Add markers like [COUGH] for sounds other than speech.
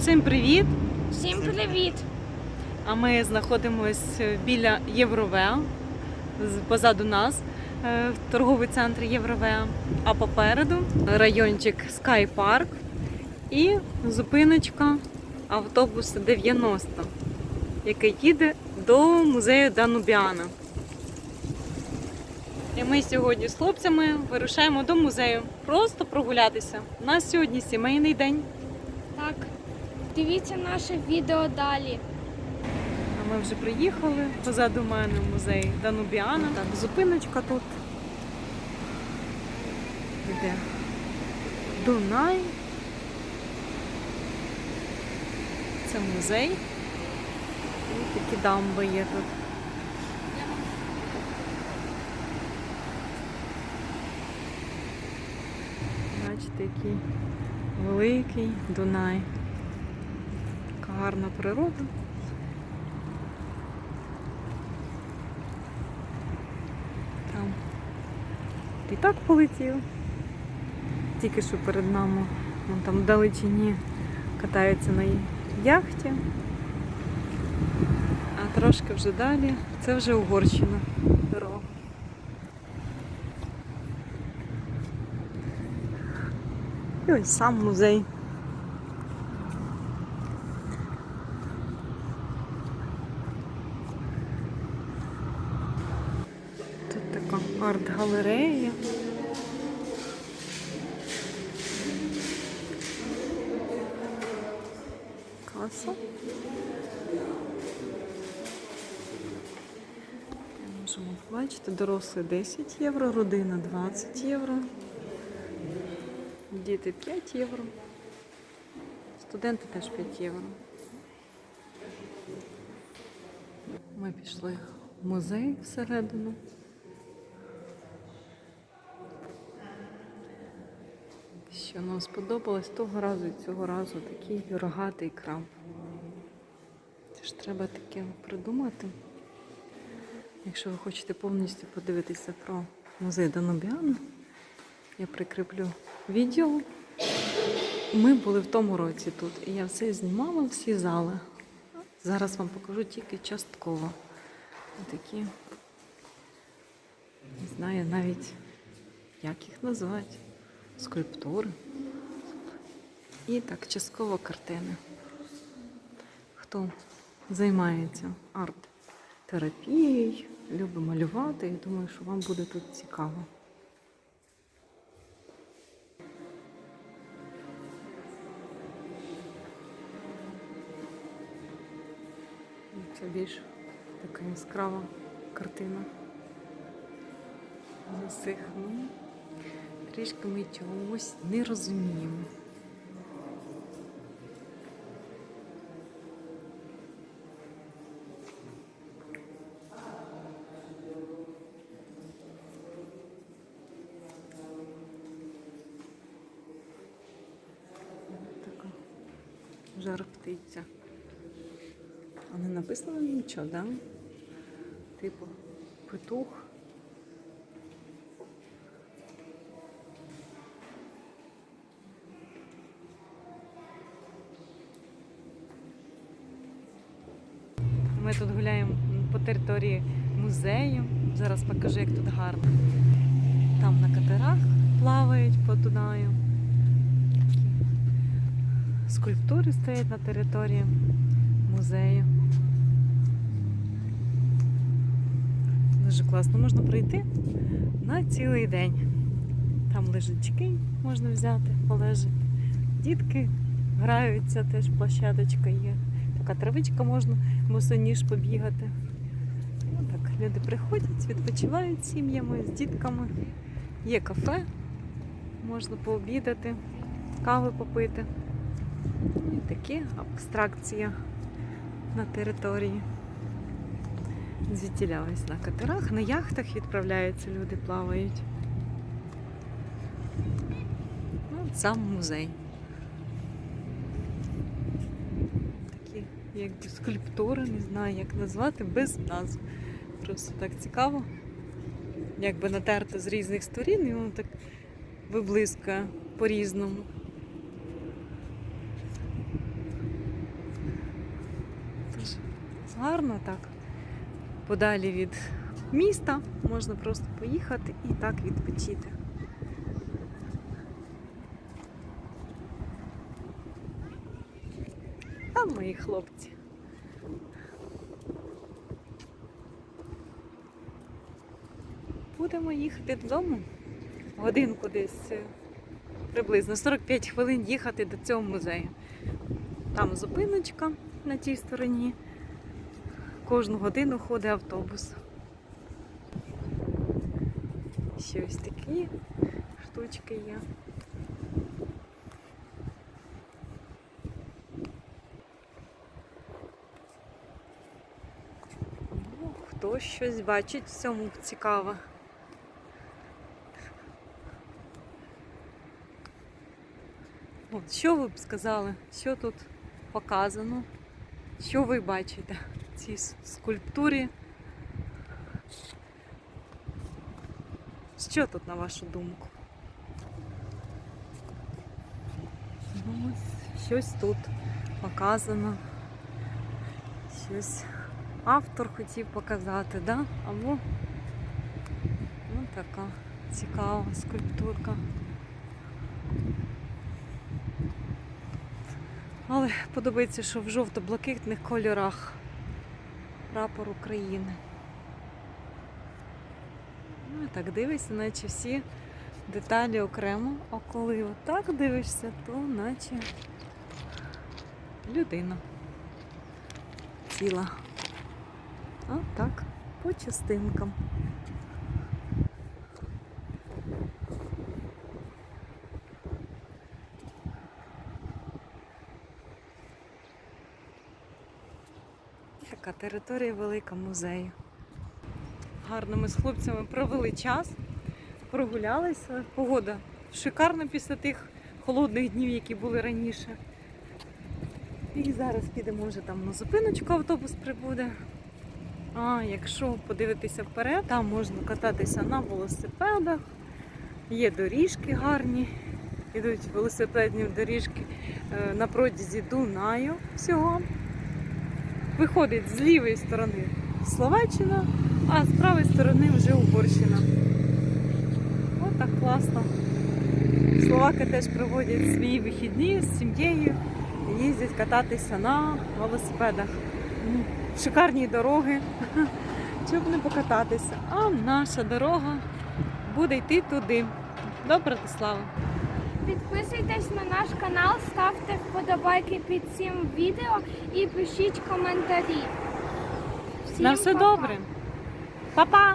Всім привіт! Всім привіт! А ми знаходимося біля Євровеа, позаду нас е, в торговий центр Євровеа, а попереду райончик Sky Park і зупиночка автобус 90, який їде до музею Данубіана. І ми сьогодні з хлопцями вирушаємо до музею просто прогулятися. У нас сьогодні сімейний день. Дивіться наше відео далі. А ми вже приїхали позаду мене музей Данубіана. Так, зупиночка тут. Іде Дунай. Це музей. І такі дамби є тут. Бачите, який великий Дунай. Гарна природа. Там літак полетів. Тільки що перед нами вон там в далечині катаються на яхті. А трошки вже далі це вже Угорщина дорога. І ось сам музей. Тут така арт-галерея. Каса. Можемо побачити, дорослий 10 євро, родина 20 євро, діти 5 євро, студенти теж 5 євро. Ми пішли в музей всередину. Що нам сподобалось того разу і цього разу такий рогатий краб. Це ж треба таке придумати. Якщо ви хочете повністю подивитися про музей Данобіану, я прикріплю відео. Ми були в тому році тут, і я все знімала, всі зали. Зараз вам покажу тільки частково. Такі, не знаю навіть, як їх назвати. Скульптури. І так, частково картини. Хто займається арт-терапією, любить малювати, я думаю, що вам буде тут цікаво. Це більш така яскрава картина. З усіх. Ну, трішки ми чогось не розуміємо. Жар птиця. А не написано нічого, да? Типу петух. Ми тут гуляємо по території музею. Зараз покажу, як тут гарно. Там на катерах плавають по Дунаю. Скульптури стоять на території музею. Дуже класно. Можна пройти на цілий день. Там лежачки можна взяти, полежати. Дітки граються, теж площадочка є. Така травичка можна босоніж побігати. Ну, так, люди приходять, відпочивають з сім'ями, з дітками. Є кафе, можна пообідати, кави попити. І такі абстракція на території. Звідтіля на катерах, на яхтах відправляються, люди плавають. Ну, сам музей. якби скульптури, не знаю, як назвати, без назв. Просто так цікаво. Якби натерто з різних сторін і воно так виблискує по-різному. Гарно так. Подалі від міста можна просто поїхати і так відпочити. А мої хлопці. Будемо їхати додому. Годинку десь е, приблизно 45 хвилин їхати до цього музею. Там зупиночка на тій стороні. Кожну годину ходить автобус. Ще ось такі штучки є. Ну, щось бачить в цьому цікаве. От, що ви б сказали, що тут показано? Що ви бачите в цій скульптурі? Що тут, на вашу думку? Ну, ось щось тут показано. Щось автор хотів показати, да? Або ну, така цікава скульптурка. Але подобається, що в жовто-блакитних кольорах прапор України. Ну і так дивишся, наче всі деталі окремо, а коли отак дивишся, то наче людина ціла. А так, по частинкам. Така територія велика музею. Гарно ми з хлопцями провели час, прогулялися. Погода шикарна після тих холодних днів, які були раніше. І зараз підемо вже там на зупиночку, автобус прибуде. А якщо подивитися вперед, там можна кататися на велосипедах, є доріжки гарні, ідуть велосипедні доріжки е, на протязі Дунаю всього. Виходить з лівої сторони Словаччина, а з правої сторони вже Угорщина. Ось так класно. Словаки теж проводять свої вихідні з сім'єю, їздять кататися на велосипедах. Шикарні дороги, [LAUGHS] щоб не покататися. А наша дорога буде йти туди, до Братислави. Підписуйтесь на наш канал, ставте вподобайки під цим відео і пишіть коментарі. Всім На все па-па. добре. Па-па!